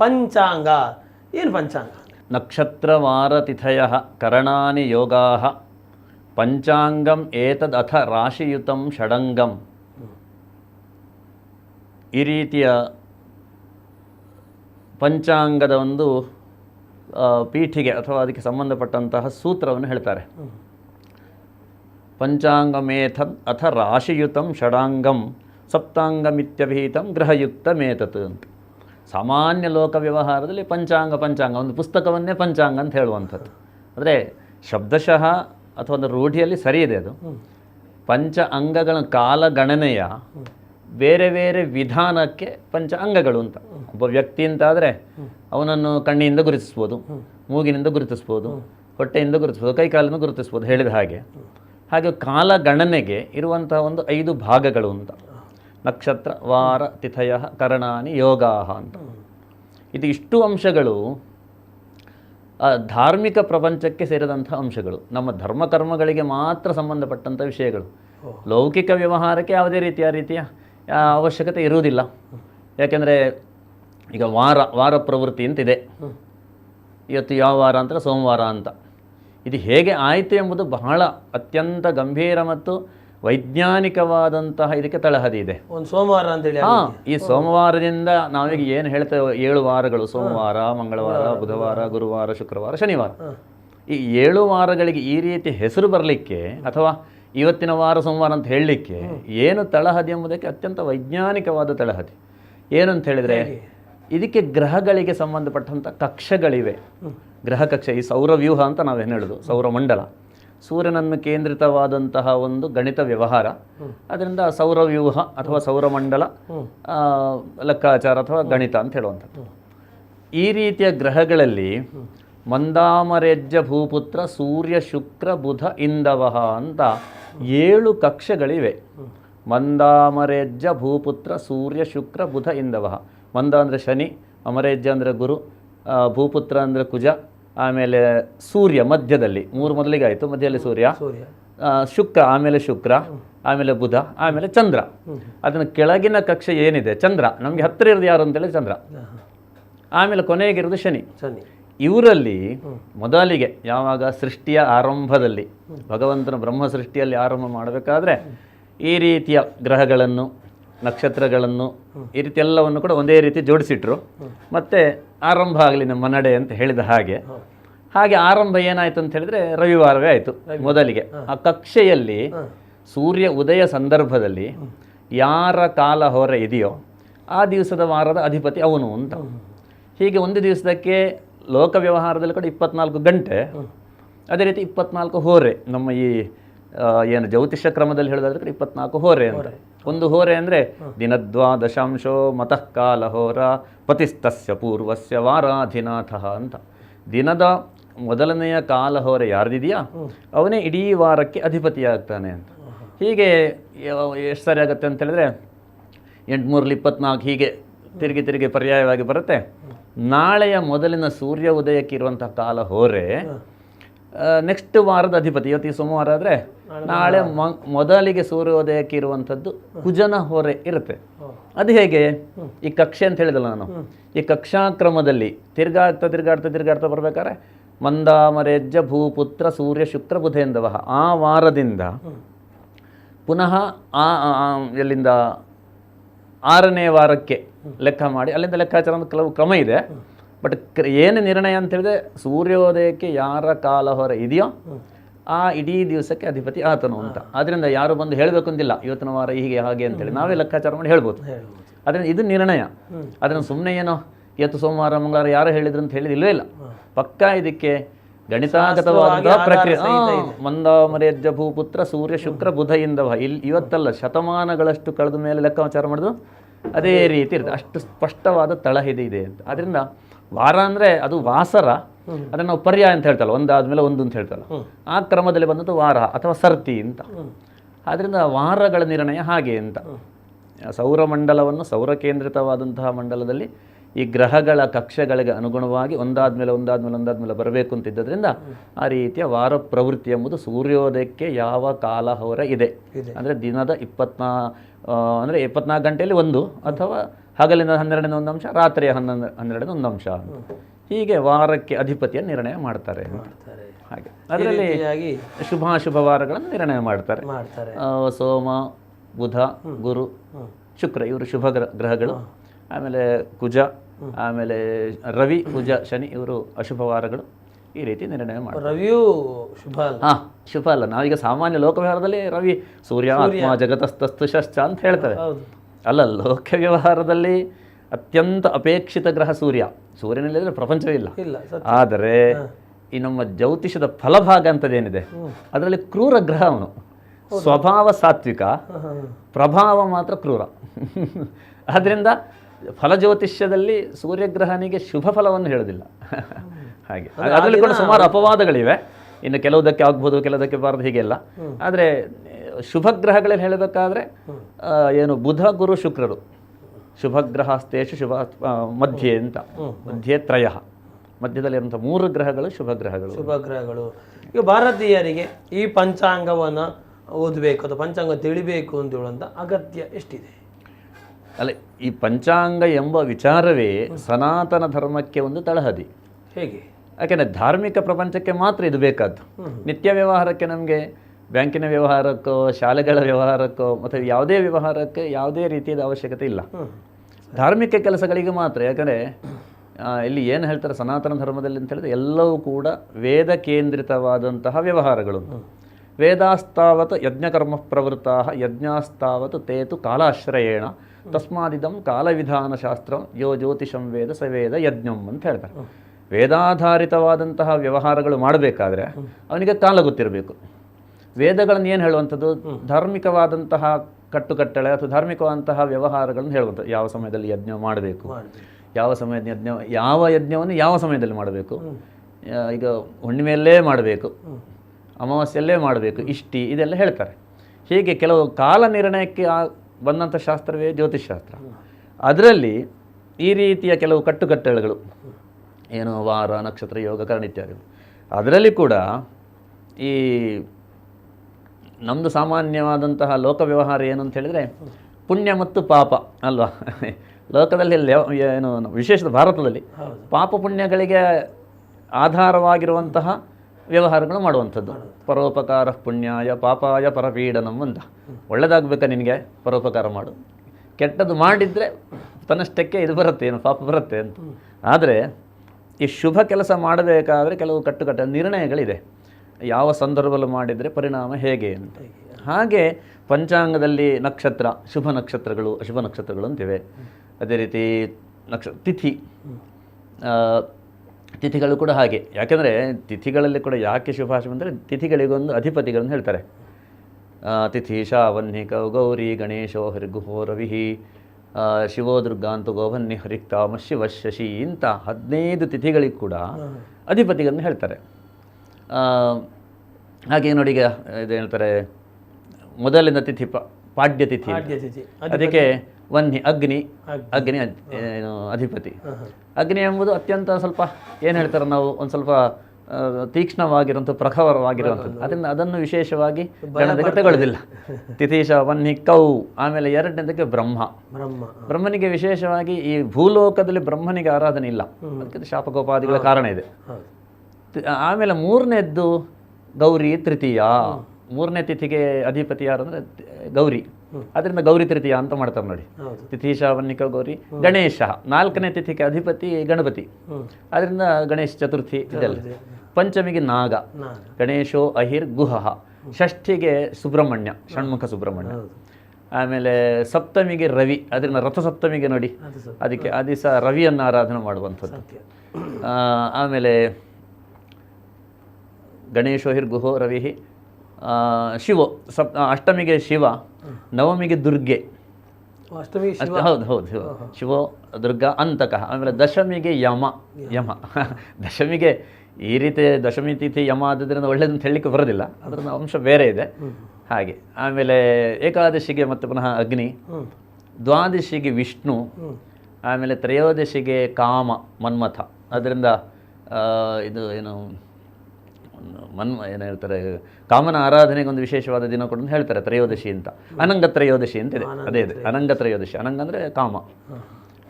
ಪಂಚಾಂಗ, ಏನು ಪಂಚಾಂಗ? ನಕ್ಷತ್ರವಾರತಿಥಯ ಕರಣಾನಿ ಯೋಗಾ, ಪಂಚಾಂಗಂ ಏತದಥ ರಾಶಿಯುತಂ ಷಡಂಗಂ. ಈ ರೀತಿಯ ಪಂಚಾಂಗದ ಒಂದು ಪೀಠಿಗೆ ಅಥವಾ ಅದಕ್ಕೆ ಸಂಬಂಧಪಟ್ಟಂತಹ ಸೂತ್ರವನ್ನು ಹೇಳ್ತಾರೆ. ಪಂಚಾಂಗಮೇಥದ್ ಅಥ ರಾಶಿಯುತಂ ಷಡಾಂಗಂ ಸಪ್ತಾಂಗಮಿತ್ಯಭಿಹಿತಂ ಗ್ರಹಯುಕ್ತಮೇತತ್ ಅಂತ. ಸಾಮಾನ್ಯ ಲೋಕ ವ್ಯವಹಾರದಲ್ಲಿ ಪಂಚಾಂಗ ಪಂಚಾಂಗ ಒಂದು ಪುಸ್ತಕವನ್ನೇ ಪಂಚಾಂಗ ಅಂತ ಹೇಳುವಂಥದ್ದು. ಅಂದರೆ ಶಬ್ದಶಃ ಅಥವಾ ಒಂದು ರೂಢಿಯಲ್ಲಿ ಸರಿ ಇದೆ ಅದು. ಪಂಚ ಅಂಗಗಳ ಕಾಲಗಣನೆಯ ಬೇರೆ ಬೇರೆ ವಿಧಾನಕ್ಕೆ ಪಂಚ ಅಂಗಗಳು ಅಂತ. ಒಬ್ಬ ವ್ಯಕ್ತಿ ಅಂತ ಆದರೆ ಅವನನ್ನು ಕಣ್ಣಿಯಿಂದ ಗುರುತಿಸ್ಬೋದು ಮೂಗಿನಿಂದ ಗುರುತಿಸ್ಬೋದು ಹೊಟ್ಟೆಯಿಂದ ಗುರುತಿಸ್ಬೋದು ಕೈಕಾಲಿಂದ ಗುರುತಿಸ್ಬೋದು ಹೇಳಿದ ಹಾಗೆ. ಹಾಗೆ ಕಾಲಗಣನೆಗೆ ಇರುವಂತಹ ಒಂದು ಐದು ಭಾಗಗಳು ಅಂತ. ನಕ್ಷತ್ರ ವಾರ ತಿಥಯ ಕರಣಾನಿ ಯೋಗಾಹ ಅಂತ. ಇದು ಇಷ್ಟು ಅಂಶಗಳು ಧಾರ್ಮಿಕ ಪ್ರಪಂಚಕ್ಕೆ ಸೇರಿದಂಥ ಅಂಶಗಳು. ನಮ್ಮ ಧರ್ಮ ಕರ್ಮಗಳಿಗೆ ಮಾತ್ರ ಸಂಬಂಧಪಟ್ಟಂಥ ವಿಷಯಗಳು. ಲೌಕಿಕ ವ್ಯವಹಾರಕ್ಕೆ ಯಾವುದೇ ರೀತಿಯ ರೀತಿಯ ಅವಶ್ಯಕತೆ ಇರುವುದಿಲ್ಲ. ಯಾಕೆಂದರೆ ಈಗ ವಾರ ವಾರ ಪ್ರವೃತ್ತಿ ಅಂತಿದೆ. ಇವತ್ತು ಯಾವ ವಾರ ಅಂತ ಸೋಮವಾರ ಅಂತ. ಇದು ಹೇಗೆ ಆಯಿತು ಎಂಬುದು ಬಹಳ ಅತ್ಯಂತ ಗಂಭೀರ ಮತ್ತು ವೈಜ್ಞಾನಿಕವಾದಂತಹ ಇದಕ್ಕೆ ತಳಹದಿ ಇದೆ. ಒಂದು ಸೋಮವಾರ ಅಂತ ಹೇಳಿ ಹಾ ಈ ಸೋಮವಾರದಿಂದ ನಾವೀಗ ಏನು ಹೇಳ್ತೇವೆ ಏಳು ವಾರಗಳು ಸೋಮವಾರ ಮಂಗಳವಾರ ಬುಧವಾರ ಗುರುವಾರ ಶುಕ್ರವಾರ ಶನಿವಾರ. ಈ ಏಳು ವಾರಗಳಿಗೆ ಈ ರೀತಿ ಹೆಸರು ಬರಲಿಕ್ಕೆ ಅಥವಾ ಇವತ್ತಿನ ವಾರ ಸೋಮವಾರ ಅಂತ ಹೇಳಲಿಕ್ಕೆ ಏನು ತಳಹದಿ ಎಂಬುದಕ್ಕೆ ಅತ್ಯಂತ ವೈಜ್ಞಾನಿಕವಾದ ತಳಹದಿ. ಏನು ಅಂತ ಹೇಳಿದ್ರೆ ಇದಕ್ಕೆ ಗ್ರಹಗಳಿಗೆ ಸಂಬಂಧಪಟ್ಟಂಥ ಕಕ್ಷೆಗಳಿವೆ. ಗ್ರಹ ಕಕ್ಷೆ ಈ ಸೌರವ್ಯೂಹ ಅಂತ ನಾವೇನು ಹೇಳೋದು? ಸೌರಮಂಡಲ. ಸೂರ್ಯನನ್ನು ಕೇಂದ್ರಿತವಾದಂತಹ ಒಂದು ಗಣಿತ ವ್ಯವಹಾರ. ಅದರಿಂದ ಸೌರವ್ಯೂಹ ಅಥವಾ ಸೌರಮಂಡಲ ಲೆಕ್ಕಾಚಾರ ಅಥವಾ ಗಣಿತ ಅಂತ ಹೇಳುವಂಥದ್ದು. ಈ ರೀತಿಯ ಗ್ರಹಗಳಲ್ಲಿ ಮಂದಾಮರೆಜ್ಜ ಭೂಪುತ್ರ ಸೂರ್ಯ ಶುಕ್ರ ಬುಧ ಇಂದವಹ ಅಂತ ಏಳು ಕಕ್ಷೆಗಳಿವೆ. ಮಂದಾಮರೆಜ್ಜ ಭೂಪುತ್ರ ಸೂರ್ಯ ಶುಕ್ರ ಬುಧ ಇಂದವಹ ಮಂದ ಅಂದರೆ ಶನಿ ಅಮರೇಜ್ಜ ಅಂದರೆ ಗುರು ಭೂಪುತ್ರ ಅಂದರೆ ಕುಜ ಆಮೇಲೆ ಸೂರ್ಯ ಮಧ್ಯದಲ್ಲಿ ಮೂರು ಮೊದಲಿಗೆ ಆಯಿತು ಮಧ್ಯದಲ್ಲಿ ಸೂರ್ಯ. ಸೂರ್ಯ. ಶುಕ್ರ ಆಮೇಲೆ ಶುಕ್ರ ಆಮೇಲೆ ಬುಧ ಆಮೇಲೆ ಚಂದ್ರ. ಅದನ್ನು ಕೆಳಗಿನ ಕಕ್ಷೆ ಏನಿದೆ? ಚಂದ್ರ. ನಮಗೆ ಹತ್ತಿರ ಇರೋದು ಯಾರು ಅಂತೇಳಿ ಚಂದ್ರ. ಆಮೇಲೆ ಕೊನೆಗಿರೋದು ಶನಿ. ಶನಿ. ಇವರಲ್ಲಿ ಮೊದಲಿಗೆ ಯಾವಾಗ ಸೃಷ್ಟಿಯ ಆರಂಭದಲ್ಲಿ ಭಗವಂತನ ಬ್ರಹ್ಮ ಸೃಷ್ಟಿಯಲ್ಲಿ ಆರಂಭ ಮಾಡಬೇಕಾದ್ರೆ ಈ ರೀತಿಯ ಗ್ರಹಗಳನ್ನು ನಕ್ಷತ್ರಗಳನ್ನು ಈ ರೀತಿ ಎಲ್ಲವನ್ನು ಕೂಡ ಒಂದೇ ರೀತಿ ಜೋಡಿಸಿಟ್ರು. ಮತ್ತೆ ಆರಂಭ ಆಗಲಿ ನಮ್ಮ ನಡೆ ಅಂತ ಹೇಳಿದ ಹಾಗೆ. ಹಾಗೆ ಆರಂಭ ಏನಾಯ್ತು ಅಂತ ಹೇಳಿದ್ರೆ ರವಿವಾರವೇ ಆಯಿತು ಮೊದಲಿಗೆ. ಆ ಕಕ್ಷೆಯಲ್ಲಿ ಸೂರ್ಯ ಉದಯ ಸಂದರ್ಭದಲ್ಲಿ ಯಾರ ಕಾಲ ಹೊರ ಇದೆಯೋ ಆ ದಿವಸದ ವಾರದ ಅಧಿಪತಿ ಅವನು ಅಂತ. ಹೀಗೆ ಒಂದು ದಿವಸಕ್ಕೆ ಲೋಕ ವ್ಯವಹಾರದಲ್ಲಿ ಕೂಡ ಇಪ್ಪತ್ನಾಲ್ಕು ಗಂಟೆ. ಅದೇ ರೀತಿ ಇಪ್ಪತ್ನಾಲ್ಕು ಹೋರೆ ನಮ್ಮ ಈ ಏನು ಜ್ಯೋತಿಷ್ಯ ಕ್ರಮದಲ್ಲಿ ಹೇಳೋದಾದ್ರೆ ಇಪ್ಪತ್ನಾಲ್ಕು ಹೋರೆ ಅಂತ. ಒಂದು ಹೋರೆ ಅಂದರೆ ದಿನದ್ವಾದಶಾಂಶೋ ಮತಃ ಕಾಲ ಹೋರ ಪತಿಸ್ತಸ್ಯ ಪೂರ್ವಸ್ಯ ವಾರಾಧಿನಾಥ ಅಂತ. ದಿನದ ಮೊದಲನೆಯ ಕಾಲ ಹೋರೆ ಯಾರ್ದಿದೆಯಾ? ಅವನೇ ಇಡೀ ವಾರಕ್ಕೆ ಅಧಿಪತಿಯಾಗ್ತಾನೆ ಅಂತ. ಹೀಗೆ ಎಷ್ಟು ಸರಿ ಆಗುತ್ತೆ ಅಂತ ಹೇಳಿದ್ರೆ ಎಂಟುಮೂರಲ್ಲಿ ಇಪ್ಪತ್ನಾಲ್ಕು ಹೀಗೆ ತಿರುಗಿ ತಿರುಗಿ ಪರ್ಯಾಯವಾಗಿ ಬರುತ್ತೆ. ನಾಳೆಯ ಮೊದಲಿನ ಸೂರ್ಯ ಉದಯಕ್ಕಿರುವಂಥ ಕಾಲ ಹೋರೆ ನೆಕ್ಸ್ಟ್ ವಾರದ ಅಧಿಪತಿ. ಇವತ್ತು ಸೋಮವಾರ ಆದರೆ ನಾಳೆ ಮ- ಮೊದಲಿಗೆ ಸೂರ್ಯೋದಯಕ್ಕೆ ಇರುವಂಥದ್ದು ಕುಜನ ಹೊರೆ ಇರುತ್ತೆ. ಅದು ಹೇಗೆ? ಈ ಕಕ್ಷೆ ಅಂತ ಹೇಳಿದಲ್ಲ ನಾನು. ಈ ಕಕ್ಷಾಕ್ರಮದಲ್ಲಿ ತಿರ್ಗಾಡ್ತಾ ತಿರ್ಗಾಡ್ತಾ ತಿರ್ಗಾಡ್ತಾ ಬರಬೇಕಾದ್ರೆ ಮಂದಾಮರೇಜ್ಯ ಭೂಪುತ್ರ ಸೂರ್ಯ ಶುಕ್ರ ಬುಧೇಂದವಹ ಆ ವಾರದಿಂದ ಪುನಃ ಆ ಎಲ್ಲಿಂದ? ಆರನೇ ವಾರಕ್ಕೆ ಲೆಕ್ಕ ಮಾಡಿ. ಅಲ್ಲಿಂದ ಲೆಕ್ಕಾಚಾರ ಕೆಲವು ಕ್ರಮ ಇದೆ. ಬಟ್ ಏನು ನಿರ್ಣಯ ಅಂತ ಹೇಳಿದ್ರೆ ಸೂರ್ಯೋದಯಕ್ಕೆ ಯಾರ ಕಾಲ ಹೊರ ಇದೆಯೋ ಆ ಇಡೀ ದಿವಸಕ್ಕೆ ಅಧಿಪತಿ ಆತನು ಅಂತ. ಅದರಿಂದ ಯಾರು ಬಂದು ಹೇಳಬೇಕು ಅಂತಿಲ್ಲ ಇವತ್ತಿನ ವಾರ ಹೀಗೆ ಹಾಗೆ ಅಂತೇಳಿ ನಾವೇ ಲೆಕ್ಕಾಚಾರ ಮಾಡಿ ಹೇಳ್ಬೋದು. ಅದರಿಂದ ಇದು ನಿರ್ಣಯ. ಅದನ್ನು ಸುಮ್ಮನೆ ಏನೋ ಇವತ್ತು ಸೋಮವಾರ ಮಂಗಳವಾರ ಯಾರು ಹೇಳಿದ್ರು ಅಂತ ಹೇಳಿದ ಇಲ್ಲವೇ ಇಲ್ಲ. ಪಕ್ಕಾ ಇದಕ್ಕೆ ಗಣಿತಾಗತವಾದ ಪ್ರಕ್ರಿಯೆ. ಮಂದ ಮಂದಾಮರೇಜ್ಯ ಭೂಪುತ್ರ ಸೂರ್ಯ ಶುಕ್ರ ಬುಧ ಇಂದವ ಇಲ್ಲಿ ಇವತ್ತಲ್ಲ ಶತಮಾನಗಳಷ್ಟು ಕಳೆದ ಮೇಲೆ ಲೆಕ್ಕಾಚಾರ ಮಾಡಿದ್ರು ಅದೇ ರೀತಿ ಇರುತ್ತೆ ಅಷ್ಟು ಸ್ಪಷ್ಟವಾದ ತಳಹಿದೆ ಇದೆ ಅಂತ. ಅದರಿಂದ ವಾರ ಅಂದರೆ ಅದು ವಾಸರ ಅದನ್ನು ನಾವು ಪರ್ಯಾಯ ಅಂತ ಹೇಳ್ತಲ್ಲ ಒಂದಾದ್ಮೇಲೆ ಒಂದು ಅಂತ ಹೇಳ್ತಲ್ಲ. ಆ ಕ್ರಮದಲ್ಲಿ ಬಂದದ್ದು ವಾರ ಅಥವಾ ಸರ್ತಿ ಅಂತ. ಆದ್ದರಿಂದ ವಾರಗಳ ನಿರ್ಣಯ ಹಾಗೆ ಅಂತ. ಸೌರಮಂಡಲವನ್ನು ಸೌರ ಕೇಂದ್ರಿತವಾದಂತಹ ಮಂಡಲದಲ್ಲಿ ಈ ಗ್ರಹಗಳ ಕಕ್ಷೆಗಳಿಗೆ ಅನುಗುಣವಾಗಿ ಒಂದಾದ್ಮೇಲೆ ಒಂದಾದ್ಮೇಲೆ ಒಂದಾದ್ಮೇಲೆ ಬರಬೇಕು ಅಂತಿದ್ದರಿಂದ ಆ ರೀತಿಯ ವಾರ ಪ್ರವೃತ್ತಿ ಎಂಬುದು ಸೂರ್ಯೋದಯಕ್ಕೆ ಯಾವ ಕಾಲ ಹೊರ ಇದೆ. ಅಂದರೆ ದಿನದ ಇಪ್ಪತ್ನಾ ಅಂದರೆ ಇಪ್ಪತ್ನಾಲ್ಕು ಗಂಟೆಯಲ್ಲಿ ಒಂದು ಅಥವಾ ಹಗಲಿನ ಹನ್ನೆರಡನೇ ಒಂದು ಅಂಶ ರಾತ್ರಿಯ ಹನ್ನೊಂದು ಹನ್ನೆರಡನೇ ಒಂದು ಅಂಶ ಹೀಗೆ ವಾರಕ್ಕೆ ಅಧಿಪತಿಯ ನಿರ್ಣಯ ಮಾಡ್ತಾರೆ. ಹಾಗೆ. ಅದರಲ್ಲಿ ಶುಭಾಶುಭ ವಾರಗಳನ್ನು ನಿರ್ಣಯ ಮಾಡ್ತಾರೆ. ಸೋಮ ಬುಧ ಗುರು ಶುಕ್ರ ಇವರು ಶುಭ ಗ್ರ- ಗ್ರಹಗಳು. ಆಮೇಲೆ ಕುಜ ಆಮೇಲೆ ರವಿ ಕುಜ ಶನಿ ಇವರು ಅಶುಭ ವಾರಗಳು. ಈ ರೀತಿ ನಿರ್ಣಯ ಮಾಡ್ತಾರೆ. ರವಿಯೂ ಶುಭ ಅಲ್ಲ. ಹಾ ಶುಭ ಅಲ್ಲ. ನಾವೀಗ ಸಾಮಾನ್ಯ ಲೋಕವ್ಯವಹಾರದಲ್ಲಿ ರವಿ ಸೂರ್ಯ. ಆತ್ಮ ಜಗತಸ್ತಸ್ತು ಶಶ್ಚ ಅಂತ ಹೇಳ್ತಾರೆ ಅಲ್ಲ ಲೋಕ ವ್ಯವಹಾರದಲ್ಲಿ ಅತ್ಯಂತ ಅಪೇಕ್ಷಿತ ಗ್ರಹ ಸೂರ್ಯ. ಸೂರ್ಯನಲ್ಲಿದ್ರೆ ಪ್ರಪಂಚವೇ ಇಲ್ಲ. ಇಲ್ಲ ಆದರೆ ಈ ನಮ್ಮ ಜ್ಯೋತಿಷದ ಫಲಭಾಗ ಅಂತದೇನಿದೆ? ಅದರಲ್ಲಿ ಕ್ರೂರ ಗ್ರಹ ಅವನು. ಸ್ವಭಾವ ಸಾತ್ವಿಕ. ಪ್ರಭಾವ ಮಾತ್ರ ಕ್ರೂರ. ಆದ್ದರಿಂದ ಫಲಜ್ಯೋತಿಷ್ಯದಲ್ಲಿ ಸೂರ್ಯಗ್ರಹನಿಗೆ ಶುಭ ಫಲವನ್ನು ಹೇಳೋದಿಲ್ಲ. ಹಾಗೆ. ಅದರಲ್ಲಿ ಕೂಡ ಸುಮಾರು ಅಪವಾದಗಳಿವೆ. ಇನ್ನು ಕೆಲವುದಕ್ಕೆ ಆಗ್ಬೋದು ಕೆಲವುದಕ್ಕೆ ಬಾರದು ಹೀಗೆಲ್ಲ. ಆದರೆ ಶುಭ ಗ್ರಹಗಳಲ್ಲಿ ಹೇಳಬೇಕಾದ್ರೆ ಏನು ಬುಧ ಗುರು ಶುಕ್ರರು. ಶುಭಗ್ರಹಸ್ತೇಶು ಶುಭ ಮಧ್ಯೆ ಅಂತ. ಮಧ್ಯೆ ತ್ರಯ. ಮಧ್ಯದಲ್ಲಿರುವಂಥ ಮೂರು ಗ್ರಹಗಳು ಶುಭ ಗ್ರಹಗಳು ಶುಭ ಗ್ರಹಗಳು ಈಗ ಭಾರತೀಯರಿಗೆ ಈ ಪಂಚಾಂಗವನ್ನು ಓದಬೇಕು ಅಥವಾ ಪಂಚಾಂಗ ತಿಳಿಬೇಕು ಅಂತ ಹೇಳುವಂಥ ಅಗತ್ಯ ಎಷ್ಟಿದೆ? ಅಲ್ಲ ಈ ಪಂಚಾಂಗ ಎಂಬ ವಿಚಾರವೇ ಸನಾತನ ಧರ್ಮಕ್ಕೆ ಒಂದು ತಳಹದಿ. ಹೇಗೆ? ಯಾಕೆಂದರೆ ಧಾರ್ಮಿಕ ಪ್ರಪಂಚಕ್ಕೆ ಮಾತ್ರ ಇದು ಬೇಕಾದ್ದು. ನಿತ್ಯ ವ್ಯವಹಾರಕ್ಕೆ ನಮಗೆ ಬ್ಯಾಂಕಿನ ವ್ಯವಹಾರಕ್ಕೋ ಶಾಲೆಗಳ ವ್ಯವಹಾರಕ್ಕೋ ಮತ್ತು ಯಾವುದೇ ವ್ಯವಹಾರಕ್ಕೆ ಯಾವುದೇ ರೀತಿಯದ ಅವಶ್ಯಕತೆ ಇಲ್ಲ. ಧಾರ್ಮಿಕ ಕೆಲಸಗಳಿಗೆ ಮಾತ್ರ ಯಾಕಂದರೆ ಇಲ್ಲಿ ಏನು ಹೇಳ್ತಾರೆ ಸನಾತನ ಧರ್ಮದಲ್ಲಿ ಅಂತ ಹೇಳಿದ್ರೆ ಎಲ್ಲವೂ ಕೂಡ ವೇದ ಕೇಂದ್ರಿತವಾದಂತಹ ವ್ಯವಹಾರಗಳು. ವೇದಾಸ್ತಾವತ್ ಯಜ್ಞಕರ್ಮ ಪ್ರವೃತ್ತಾ ಯಜ್ಞಾಸ್ತಾವತ್ ತೇತು ಕಾಲಾಶ್ರಯೇಣ ತಸ್ಮಾದಿದಂ ಕಾಲವಿಧಾನ ಶಾಸ್ತ್ರ ಯೋ ಜ್ಯೋತಿಷಂ ವೇದ ಸ ವೇದ ಯಜ್ಞಂ ಅಂತ ಹೇಳ್ತಾರೆ. ವೇದಾಧಾರಿತವಾದಂತಹ ವ್ಯವಹಾರಗಳು ಮಾಡಬೇಕಾದ್ರೆ ಅವನಿಗೆ ಕಾಲ ಗೊತ್ತಿರಬೇಕು. ವೇದಗಳನ್ನು ಏನು ಹೇಳುವಂಥದ್ದು? ಧಾರ್ಮಿಕವಾದಂತಹ ಕಟ್ಟುಕಟ್ಟಳೆ ಅಥವಾ ಧಾರ್ಮಿಕವಾದಂತಹ ವ್ಯವಹಾರಗಳನ್ನು ಹೇಳುವಂಥದ್ದು. ಯಾವ ಸಮಯದಲ್ಲಿ ಯಜ್ಞ ಮಾಡಬೇಕು? ಯಾವ ಸಮಯದ ಯಜ್ಞ ಯಾವ ಯಜ್ಞವನ್ನು ಯಾವ ಸಮಯದಲ್ಲಿ ಮಾಡಬೇಕು? ಈಗ ಹುಣ್ಣಿಮೆಯಲ್ಲೇ ಮಾಡಬೇಕು. ಅಮಾವಾಸ್ಯಲ್ಲೇ ಮಾಡಬೇಕು. ಇಷ್ಟಿ ಇದೆಲ್ಲ ಹೇಳ್ತಾರೆ. ಹೀಗೆ ಕೆಲವು ಕಾಲ ನಿರ್ಣಯಕ್ಕೆ ಬಂದಂಥ ಶಾಸ್ತ್ರವೇ ಜ್ಯೋತಿಷ್ಶಾಸ್ತ್ರ ಅದರಲ್ಲಿ ಈ ರೀತಿಯ ಕೆಲವು ಕಟ್ಟುಕಟ್ಟಳೆಗಳು ಏನು ವಾರ ನಕ್ಷತ್ರ ಯೋಗ ಕರ್ಣಿತ್ಯಾದಿಗಳು ಅದರಲ್ಲಿ ಕೂಡ ಈ ನಮ್ಮದು ಸಾಮಾನ್ಯವಾದಂತಹ ಲೋಕ ವ್ಯವಹಾರ ಏನು ಅಂತ ಹೇಳಿದರೆ ಪುಣ್ಯ ಮತ್ತು ಪಾಪ ಅಲ್ವಾ? ಲೋಕದಲ್ಲಿ ಏನು ವಿಶೇಷ ಭಾರತದಲ್ಲಿ ಪಾಪ ಪುಣ್ಯಗಳಿಗೆ ಆಧಾರವಾಗಿರುವಂತಹ ವ್ಯವಹಾರಗಳು ಮಾಡುವಂಥದ್ದು. ಪರೋಪಕಾರ ಪುಣ್ಯಾಯ ಪಾಪಾಯ ಪರಪೀಡನಂ ಅಂತ. ಒಳ್ಳೆಯದಾಗಬೇಕಾ ನಿನಗೆ? ಪರೋಪಕಾರ ಮಾಡು. ಕೆಟ್ಟದ್ದು ಮಾಡಿದರೆ ತನ್ನಷ್ಟಕ್ಕೆ ಇದು ಬರುತ್ತೆ ಏನು ಪಾಪ ಬರುತ್ತೆ ಅಂತ. ಆದರೆ ಈ ಶುಭ ಕೆಲಸ ಮಾಡಬೇಕಾದ್ರೆ ಕೆಲವು ಕಟ್ಟುಕಟ್ಟ ನಿರ್ಣಯಗಳಿದೆ. ಯಾವ ಸಂದರ್ಭದಲ್ಲಿ ಮಾಡಿದರೆ ಪರಿಣಾಮ ಹೇಗೆ ಅಂತ. ಹಾಗೆ ಪಂಚಾಂಗದಲ್ಲಿ ನಕ್ಷತ್ರ ಶುಭ ನಕ್ಷತ್ರಗಳು ಅಶುಭ ನಕ್ಷತ್ರಗಳು ಅಂತಿವೆ. ಅದೇ ರೀತಿ ನಕ್ಷ ತಿಥಿ. ತಿಥಿಗಳು ಕೂಡ ಹಾಗೆ. ಯಾಕೆಂದರೆ ತಿಥಿಗಳಲ್ಲಿ ಕೂಡ ಯಾಕೆ ಶುಭಾಶುಭ ಅಂದರೆ ತಿಥಿಗಳಿಗೊಂದು ಅಧಿಪತಿಗಳನ್ನು ಹೇಳ್ತಾರೆ. ತಿಥಿ ಶಾವನ್ನಿ ಶಾವನ್ನಿಕ ಗೌರಿ ಗಣೇಶೋ ಹರಿಗುಹೋ ರವಿಹಿ ಶಿವೋ ದುರ್ಗಾಂತು ಗೋವನ್ನಿ ಹರಿಕ್ತಾಮ ಶಿವ ಶಶಿ ಇಂಥ ಹದಿನೈದು ತಿಥಿಗಳಿಗೆ ಕೂಡ ಅಧಿಪತಿಗಳನ್ನು ಹೇಳ್ತಾರೆ. ಹಾಗೆ ನೋಡಿ ಈಗ ಇದು ಹೇಳ್ತಾರೆ ಮೊದಲಿನ ತಿಥಿ ಪ ಪಾಡ್ಯ ತಿಥಿ. ಅದಕ್ಕೆ ವನ್ನಿ ಅಗ್ನಿ. ಅಗ್ನಿ. ಏನು ಅಧಿಪತಿ. ಅಗ್ನಿ ಎಂಬುದು ಅತ್ಯಂತ ಸ್ವಲ್ಪ ಏನು ಹೇಳ್ತಾರೆ ನಾವು ಒಂದು ಸ್ವಲ್ಪ ತೀಕ್ಷ್ಣವಾಗಿರುವಂಥ ಪ್ರಖರವಾಗಿರುವಂಥದ್ದು. ಅದನ್ನು ಅದನ್ನು ವಿಶೇಷವಾಗಿ ಗಣದಕ್ಕೆ ತಗೊಳ್ಳೋದಿಲ್ಲ ತಿಥೀಶ ವನ್ನಿ ಕೌ ಆಮೇಲೆ ಎರಡನೇದಕ್ಕೆ ಬ್ರಹ್ಮ. ಬ್ರಹ್ಮ ಬ್ರಹ್ಮನಿಗೆ ವಿಶೇಷವಾಗಿ ಈ ಭೂಲೋಕದಲ್ಲಿ ಬ್ರಹ್ಮನಿಗೆ ಆರಾಧನೆ ಇಲ್ಲ. ಅದಕ್ಕೆ ಶಾಪಕೋಪಾದಿಗಳ ಕಾರಣ ಇದೆ. ಆಮೇಲೆ ಮೂರನೇದ್ದು ಗೌರಿ ತೃತೀಯ. ಮೂರನೇ ತಿಥಿಗೆ ಅಧಿಪತಿ ಯಾರು ಅಂದರೆ ಗೌರಿ. ಅದರಿಂದ ಗೌರಿ ತೃತೀಯ ಅಂತ ಮಾಡ್ತಾರೆ ನೋಡಿ. ತಿಥೀಶ ವನ್ನಿಕ ಗೌರಿ ಗಣೇಶ. ನಾಲ್ಕನೇ ತಿಥಿಗೆ ಅಧಿಪತಿ ಗಣಪತಿ. ಅದರಿಂದ ಗಣೇಶ ಚತುರ್ಥಿ ಇದೆಲ್ಲ. ಪಂಚಮಿಗೆ ನಾಗ. ಗಣೇಶೋ ಅಹಿರ್ ಗುಹ. ಷಷ್ಠಿಗೆ ಸುಬ್ರಹ್ಮಣ್ಯ ಷಣ್ಮುಖ ಸುಬ್ರಹ್ಮಣ್ಯ. ಆಮೇಲೆ ಸಪ್ತಮಿಗೆ ರವಿ. ಅದರಿಂದ ರಥ ಸಪ್ತಮಿಗೆ ನೋಡಿ ಅದಕ್ಕೆ ಆ ದಿವಸ ರವಿಯನ್ನು ಆರಾಧನೆ ಮಾಡುವಂಥದ್ದು. ಆಮೇಲೆ ಗಣೇಶೋ ಹಿರ್ಗುಹೋ ರವಿಹಿ ಶಿವ ಸಪ್ ಅಷ್ಟಮಿಗೆ ಶಿವ ನವಮಿಗೆ ದುರ್ಗೆ. ಅಷ್ಟಮಿ ಶಿವ. ಹೌದು ಹೌದು ಶಿವ. ಶಿವೋ ದುರ್ಗಾ ಅಂತಕಃ. ಆಮೇಲೆ ದಶಮಿಗೆ ಯಮ ಯಮ. ದಶಮಿಗೆ ಈ ರೀತಿ ದಶಮಿ ತಿಥಿ ಯಮ ಆದ್ರಿಂದ ಒಳ್ಳೇದಂತ ಹೇಳಲಿಕ್ಕೆ ಬರೋದಿಲ್ಲ. ಅದರ ಅಂಶ ಬೇರೆ ಇದೆ. ಹಾಗೆ. ಆಮೇಲೆ ಏಕಾದಶಿಗೆ ಮತ್ತು ಪುನಃ ಅಗ್ನಿ. ದ್ವಾದಶಿಗೆ ವಿಷ್ಣು. ಆಮೇಲೆ ತ್ರಯೋದಶಿಗೆ ಕಾಮ ಮನ್ಮಥ. ಅದರಿಂದ ಇದು ಏನು ಮನ್ ಏನು ಹೇಳ್ತಾರೆ ಕಾಮನ ಆರಾಧನೆಗೆ ಒಂದು ವಿಶೇಷವಾದ ದಿನ ಕೂಡ ಅಂತ ಹೇಳ್ತಾರೆ ತ್ರಯೋದಶಿ ಅಂತ. ಅನಂಗ ತ್ರಯೋದಶಿ ಅಂತ ಇದೆ. ಅದೇ ಇದೆ. ಅನಂಗ ತ್ರಯೋದಶಿ. ಅನಂಗ ಅಂದರೆ ಕಾಮ.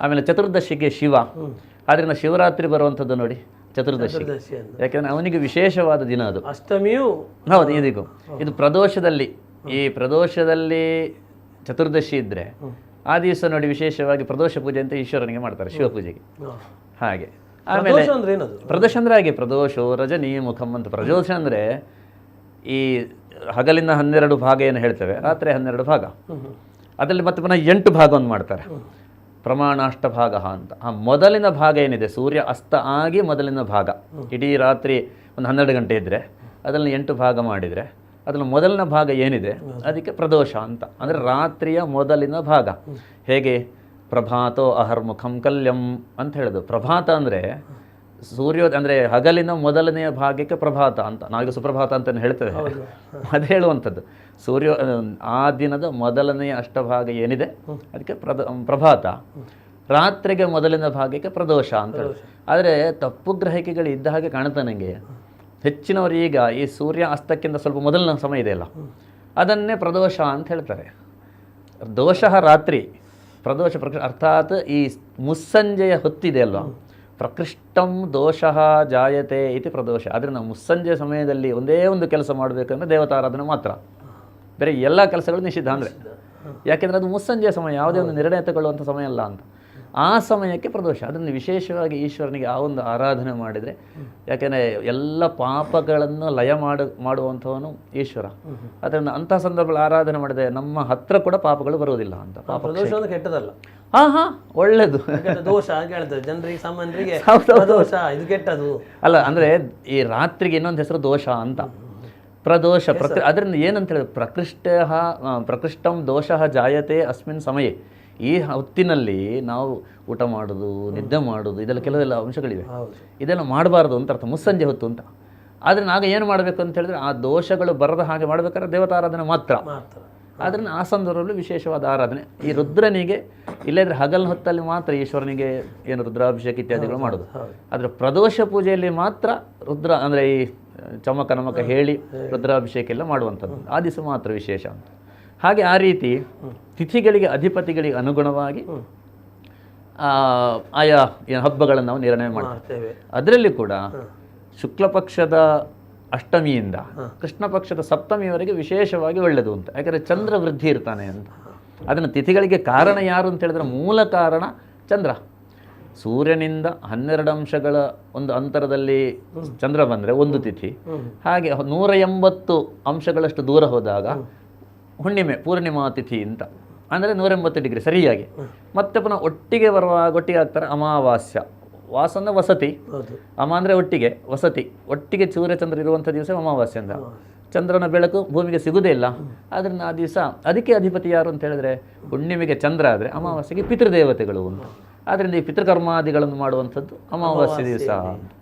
ಆಮೇಲೆ ಚತುರ್ದಶಿಗೆ ಶಿವ. ಆದ್ದರಿಂದ ಶಿವರಾತ್ರಿ ಬರುವಂಥದ್ದು ನೋಡಿ ಚತುರ್ದಶಿ. ಯಾಕೆಂದ್ರೆ ಅವನಿಗೆ ವಿಶೇಷವಾದ ದಿನ ಅದು. ಅಷ್ಟಮಿಯು ಹೌದು ಇದಿಗು ಇದು ಪ್ರದೋಷದಲ್ಲಿ. ಈ ಪ್ರದೋಷದಲ್ಲಿ ಚತುರ್ದಶಿ ಇದ್ರೆ ಆ ದಿವಸ ನೋಡಿ ವಿಶೇಷವಾಗಿ ಪ್ರದೋಷ ಪೂಜೆ ಅಂತ ಈಶ್ವರನಿಗೆ ಮಾಡ್ತಾರೆ ಶಿವ ಪೂಜೆಗೆ ಹಾಗೆ. ಆಮೇಲೆ ಪ್ರದೋಷ ಅಂದ್ರೆ ಹಾಗೆ ಪ್ರದೋಷೋ ರಜನಿ ಮುಖಂ ಅಂತ. ಪ್ರದೋಷ ಅಂದ್ರೆ ಈ ಹಗಲಿನ ಹನ್ನೆರಡು ಭಾಗ ಏನು ಹೇಳ್ತೇವೆ? ರಾತ್ರಿ ಹನ್ನೆರಡು ಭಾಗ. ಅದರಲ್ಲಿ ಮತ್ತೆ ಪುನಃ ಎಂಟು ಭಾಗವನ್ನು ಮಾಡ್ತಾರೆ. ಪ್ರಮಾಣಾಷ್ಟ ಭಾಗ ಅಂತ. ಆ ಮೊದಲಿನ ಭಾಗ ಏನಿದೆ? ಸೂರ್ಯ ಅಸ್ತ ಆಗಿ ಮೊದಲಿನ ಭಾಗ. ಇಡೀ ರಾತ್ರಿ ಒಂದು ಹನ್ನೆರಡು ಗಂಟೆ ಇದ್ದರೆ ಅದರಲ್ಲಿ ಎಂಟು ಭಾಗ ಮಾಡಿದರೆ ಅದರಲ್ಲಿ ಮೊದಲಿನ ಭಾಗ ಏನಿದೆ? ಅದಕ್ಕೆ ಪ್ರದೋಷ ಅಂತ. ಅಂದರೆ ರಾತ್ರಿಯ ಮೊದಲಿನ ಭಾಗ. ಹೇಗೆ? ಪ್ರಭಾತೋ ಅಹರ್ಮುಖಂ ಕಲ್ಯಂ ಅಂತ ಹೇಳೋದು. ಪ್ರಭಾತ ಅಂದರೆ ಸೂರ್ಯೋದ ಅಂದರೆ ಹಗಲಿನ ಮೊದಲನೆಯ ಭಾಗಕ್ಕೆ ಪ್ರಭಾತ ಅಂತ ನಾವೀಗ ಸುಪ್ರಭಾತ ಅಂತ ಹೇಳ್ತೇವೆ. ಅದು ಹೇಳುವಂಥದ್ದು. ಸೂರ್ಯ ಆ ದಿನದ ಮೊದಲನೆಯ ಅಷ್ಟಭಾಗ ಏನಿದೆ? ಅದಕ್ಕೆ ಪ್ರದ ಪ್ರಭಾತ. ರಾತ್ರಿಗೆ ಮೊದಲಿನ ಭಾಗಕ್ಕೆ ಪ್ರದೋಷ ಅಂತ ಹೇಳಿ ಆದರೆ ತಪ್ಪು ಗ್ರಹಿಕೆಗಳು ಇದ್ದ ಹಾಗೆ ಕಾಣುತ್ತೆ ನನಗೆ ಹೆಚ್ಚಿನವರು ಈಗ ಈ ಸೂರ್ಯ ಅಸ್ತಕ್ಕಿಂತ ಸ್ವಲ್ಪ ಮೊದಲಿನ ಸಮಯ ಇದೆಯಲ್ಲ ಅದನ್ನೇ ಪ್ರದೋಷ ಅಂತ ಹೇಳ್ತಾರೆ. ದೋಷ ರಾತ್ರಿ. ಪ್ರದೋಷ ಪ್ರಕೃ ಅರ್ಥಾತ್ ಈ ಮುಸ್ಸಂಜೆಯ ಹೊತ್ತಿದೆ ಅಲ್ವಾ? ಪ್ರಕೃಷ್ಟಂ ದೋಷ ಜಾಯತೆ ಇತಿ ಪ್ರದೋಷ. ಆದರೆ ನಾವು ಮುಸ್ಸಂಜೆ ಸಮಯದಲ್ಲಿ ಒಂದೇ ಒಂದು ಕೆಲಸ ಮಾಡಬೇಕಂದ್ರೆ ದೇವತಾರಾಧನೆ ಮಾತ್ರ. ಬೇರೆ ಎಲ್ಲ ಕೆಲಸಗಳು ನಿಷಿದ್ಧ ಅಂದರೆ. ಯಾಕೆಂದರೆ ಅದು ಮುಸ್ಸಂಜೆಯ ಸಮಯ ಯಾವುದೇ ಒಂದು ನಿರ್ಣಯ ತಗೊಳ್ಳುವಂಥ ಸಮಯ ಅಲ್ಲ ಅಂತ. ಆ ಸಮಯಕ್ಕೆ ಪ್ರದೋಷ. ಅದನ್ನು ವಿಶೇಷವಾಗಿ ಈಶ್ವರನಿಗೆ ಆ ಒಂದು ಆರಾಧನೆ ಮಾಡಿದರೆ ಯಾಕೆಂದರೆ ಎಲ್ಲ ಪಾಪಗಳನ್ನು ಲಯ ಮಾಡ ಮಾಡುವಂಥವನು ಈಶ್ವರ. ಅದರಿಂದ ಅಂಥ ಸಂದರ್ಭದಲ್ಲಿ ಆರಾಧನೆ ಮಾಡಿದರೆ ನಮ್ಮ ಹತ್ರ ಕೂಡ ಪಾಪಗಳು ಬರುವುದಿಲ್ಲ ಅಂತ. ಪಾಪ ಪ್ರದೋಷ ಕೆಟ್ಟದಲ್ಲ ಹಾ ಹಾ ಒಳ್ಳೇದು. ದೋಷ ಅಂತ ಹೇಳ್ತಾರೆ. ಜನರಿಗೆ ಸಾಮಾನ್ಯರಿಗೆ ದೋಷ ಇದು ಕೆಟ್ಟದು. ಅಲ್ಲ ಅಂದರೆ ಈ ರಾತ್ರಿಗೆ ಇನ್ನೊಂದು ಹೆಸರು ದೋಷ ಅಂತ. ಪ್ರದೋಷ ಪ್ರಕೃ ಅದರಿಂದ ಏನಂತ ಹೇಳಿದ್ರೆ ಪ್ರಕೃಷ್ಟ ಪ್ರಕೃಷ್ಟಂ ದೋಷ ಜಾಯತೆ ಅಸ್ಮಿನ್ ಸಮಯೇ. ಈ ಹೊತ್ತಿನಲ್ಲಿ ನಾವು ಊಟ ಮಾಡೋದು ನಿದ್ದೆ ಮಾಡೋದು ಇದೆಲ್ಲ ಕೆಲವೆಲ್ಲ ಅಂಶಗಳಿವೆ. ಇದೆಲ್ಲ ಮಾಡಬಾರ್ದು ಅಂತ ಅರ್ಥ ಮುಸ್ಸಂಜೆ ಹೊತ್ತು ಅಂತ. ಆದರೆ ನಾಗ ಏನು ಮಾಡಬೇಕು ಅಂತ ಹೇಳಿದ್ರೆ ಆ ದೋಷಗಳು ಬರದ ಹಾಗೆ ಮಾಡಬೇಕಾದ್ರೆ ದೇವತಾರಾಧನೆ ಮಾತ್ರ. ಆದ್ರೆ ಆದ್ದರಿಂದ ಆ ಸಂದರ್ಭದಲ್ಲಿ ವಿಶೇಷವಾದ ಆರಾಧನೆ. ಈ ರುದ್ರನಿಗೆ ಇಲ್ಲದ್ರೆ ಹಗಲ್ ಹೊತ್ತಲ್ಲಿ ಮಾತ್ರ ಈಶ್ವರನಿಗೆ ಏನು ರುದ್ರಾಭಿಷೇಕ ಇತ್ಯಾದಿಗಳು ಮಾಡೋದು. ಆದರೆ ಪ್ರದೋಷ ಪೂಜೆಯಲ್ಲಿ ಮಾತ್ರ ರುದ್ರ ಅಂದರೆ ಈ ಚಮಕ ನಮಕ ಹೇಳಿ. ರುದ್ರಾಭಿಷೇಕ ಎಲ್ಲ ಮಾಡುವಂಥದ್ದು. ಆ ದಿವಸ ಮಾತ್ರ ವಿಶೇಷ ಅಂತ. ಹಾಗೆ ಆ ರೀತಿ ತಿಥಿಗಳಿಗೆ ಅಧಿಪತಿಗಳಿಗೆ ಅನುಗುಣವಾಗಿ ಆ, ಆಯಾ ಏನು ಹಬ್ಬಗಳನ್ನು ನಾವು ನಿರ್ಣಯ ಮಾಡ್ತೇವೆ. ಅದರಲ್ಲಿ ಕೂಡ ಶುಕ್ಲ ಪಕ್ಷದ ಅಷ್ಟಮಿಯಿಂದ ಕೃಷ್ಣ ಪಕ್ಷದ ಸಪ್ತಮಿಯವರೆಗೆ ವಿಶೇಷವಾಗಿ ಒಳ್ಳೆಯದು ಅಂತ. ಯಾಕಂದರೆ ಚಂದ್ರ ವೃದ್ಧಿ ಇರ್ತಾನೆ ಅಂತ. ಅದನ್ನು ತಿಥಿಗಳಿಗೆ ಕಾರಣ ಯಾರು ಅಂತ ಹೇಳಿದ್ರೆ ಮೂಲ ಕಾರಣ ಚಂದ್ರ. ಸೂರ್ಯನಿಂದ ಹನ್ನೆರಡು ಅಂಶಗಳ ಒಂದು ಅಂತರದಲ್ಲಿ ಚಂದ್ರ ಬಂದರೆ ಒಂದು ತಿಥಿ. ಹಾಗೆ ನೂರ ಎಂಬತ್ತು ಅಂಶಗಳಷ್ಟು ದೂರ ಹೋದಾಗ ಹುಣ್ಣಿಮೆ ಪೂರ್ಣಿಮಾ ತಿಥಿ ಅಂತ. ಅಂದರೆ ನೂರೆಂಬತ್ತು ಡಿಗ್ರಿ ಸರಿಯಾಗಿ. ಮತ್ತೆ ಪುನಃ ಒಟ್ಟಿಗೆ ಬರುವಾಗ ಒಟ್ಟಿಗೆ ಆಗ್ತಾರೆ ಅಮಾವಾಸ್ಯ. ವಾಸ ಅಂದರೆ ವಸತಿ ಅಮ ಅಂದರೆ ಒಟ್ಟಿಗೆ ವಸತಿ. ಒಟ್ಟಿಗೆ ಸೂರ್ಯಚಂದ್ರ ಇರುವಂಥ ದಿವಸ ಅಮಾವಾಸ್ಯೆ ಅಂತ ಚಂದ್ರನ ಬೆಳಕು ಭೂಮಿಗೆ ಸಿಗುವುದೇ ಇಲ್ಲ. ಆದ್ರಿಂದ ಆ ದಿವಸ ಅದಕ್ಕೆ ಅಧಿಪತಿ ಯಾರು ಅಂತ ಹೇಳಿದ್ರೆ ಹುಣ್ಣಿಮೆಗೆ ಚಂದ್ರ ಆದರೆ ಅಮಾವಾಸ್ಯೆಗೆ ಪಿತೃದೇವತೆಗಳು ಅಂತ. ಆದ್ದರಿಂದ ಈ ಪಿತೃಕರ್ಮಾದಿಗಳನ್ನು ಮಾಡುವಂಥದ್ದು ಅಮಾವಾಸ್ಯೆ ದಿವಸ